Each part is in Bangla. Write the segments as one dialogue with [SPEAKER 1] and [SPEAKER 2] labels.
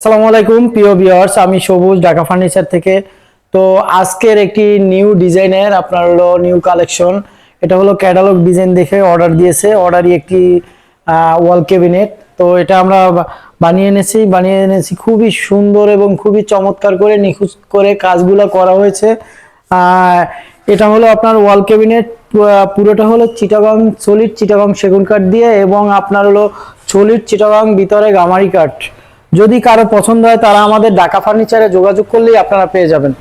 [SPEAKER 1] আসসালামু আলাইকুম, প্রিয় ভিউয়ার্স আমি সবুজ, ঢাকা ফার্নিচার থেকে। তো আজকের একটি নিউ ডিজাইনের আপনার হলো নিউ কালেকশন এটা হলো ক্যাটালগ ডিজাইন দেখে অর্ডার দিয়েছে। অর্ডারই একটি ওয়াল ক্যাবিনেট তো এটা আমরা বানিয়ে এনেছি। বানিয়ে এনেছি খুবই সুন্দর এবং খুবই চমৎকার করে, নিখুঁত করে কাজগুলো করা হয়েছে। এটা হলো আপনার ওয়াল ক্যাবিনেট পুরোটা হলো চিটাগাং সলিড চিটাগাং সেগুন কাঠ দিয়ে এবং আপনার হলো সলিড চিটাগাং ভিতরে গামারি কাঠ। যদি কারও পছন্দ হয়, তারা আমাদের ঢাকা ফার্নিচারে যোগাযোগ করলেই আপনারা পেয়ে যাবেন।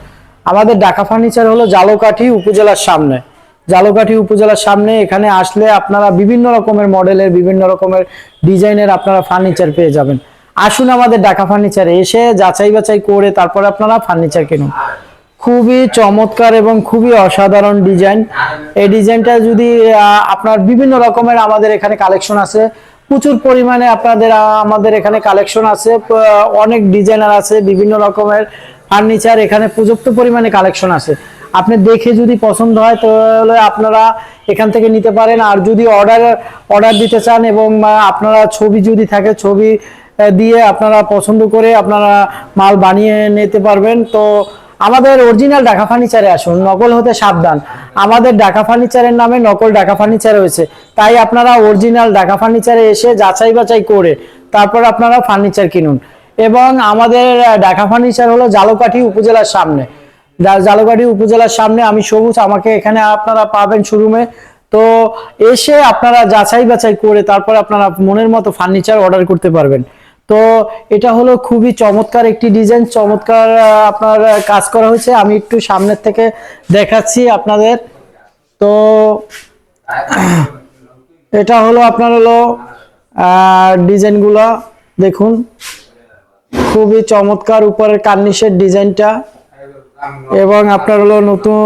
[SPEAKER 1] আমাদের ঢাকা ফার্নিচার হলো জালোকাঠি উপজেলার সামনে। জালোকাঠি উপজেলার সামনে এখানে আসলে আপনারা বিভিন্ন রকমের মডেলের, বিভিন্ন রকমের ডিজাইনের আপনারা ফার্নিচার পেয়ে যাবেন। আসুন আমাদের ঢাকা ফার্নিচারে এসে যাচাই বাছাই করে তারপরে আপনারা ফার্নিচার কিনুন। খুবই চমৎকার এবং খুবই অসাধারণ ডিজাইন। এই ডিজাইনটা যদি আপনার বিভিন্ন রকমের আমাদের এখানে কালেকশন আছে প্রচুর পরিমাণে আপনাদের আমাদের এখানে কালেকশন আছে অনেক ডিজাইনার আছে, বিভিন্ন রকমের ফার্নিচার এখানে পর্যাপ্ত পরিমাণে কালেকশন আছে। আপনি দেখে যদি পছন্দ হয়, তাহলে আপনারা এখান থেকে নিতে পারেন। আর যদি অর্ডার অর্ডার দিতে চান এবং আপনারা ছবি যদি থাকে, ছবি দিয়ে আপনারা পছন্দ করে আপনারা মাল বানিয়ে নিতে পারবেন, তো আমাদের অরিজিনাল ঢাকা ফার্নিচারে আসুন, নকল হতে সাবধান। আমাদের ঢাকা ফার্নিচারের নামে নকল ঢাকা ফার্নিচার হয়েছে তাই আপনারা অরিজিনাল ঢাকা ফার্নিচারে এসে যাচাই বাছাই করে তারপর আপনারা ফার্নিচার কিনুন। এবং আমাদের ঢাকা ফার্নিচার হলো জালকাঠি উপজেলার সামনে। জালকাঠি উপজেলার সামনে আমি সবুজ, আমাকে এখানে আপনারা পাবেন শোরুমে। তো এসে আপনারা যাচাই বাছাই করে তারপর আপনারা মনের মতো ফার্নিচার অর্ডার করতে পারবেন। তো এটা হলো খুবই চমৎকার একটি ডিজাইন চমৎকার আপনার কাজ করা হয়েছে। আমি একটু সামনের থেকে দেখাচ্ছি আপনাদের। তো এটা হলো আপনার হলো ডিজাইনগুলো দেখুন, খুবই চমৎকার উপরের কার্নিশের ডিজাইনটা এবং আপনার হলো নতুন,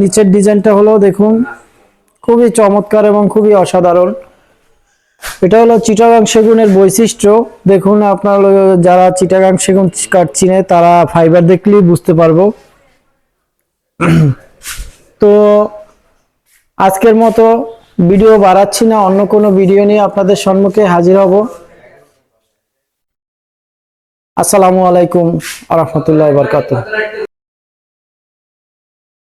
[SPEAKER 1] নিচের ডিজাইনটা হলো, দেখুন, খুবই চমৎকার এবং খুবই অসাধারণ। এটা হলো চিটাগাং সেগুনের বৈশিষ্ট্য। দেখুন, আপনার যারা চিটাগাং সেগুন কাঠ চিনে, তারা ফাইবার দেখলেই বুঝতে পারব। তো আজকের মতো ভিডিও বাড়াচ্ছি না, অন্য কোনো ভিডিও নিয়ে আপনাদের সম্মুখে হাজির হব। আসসালামু আলাইকুম আ রহমতুল্লাহ বরকাত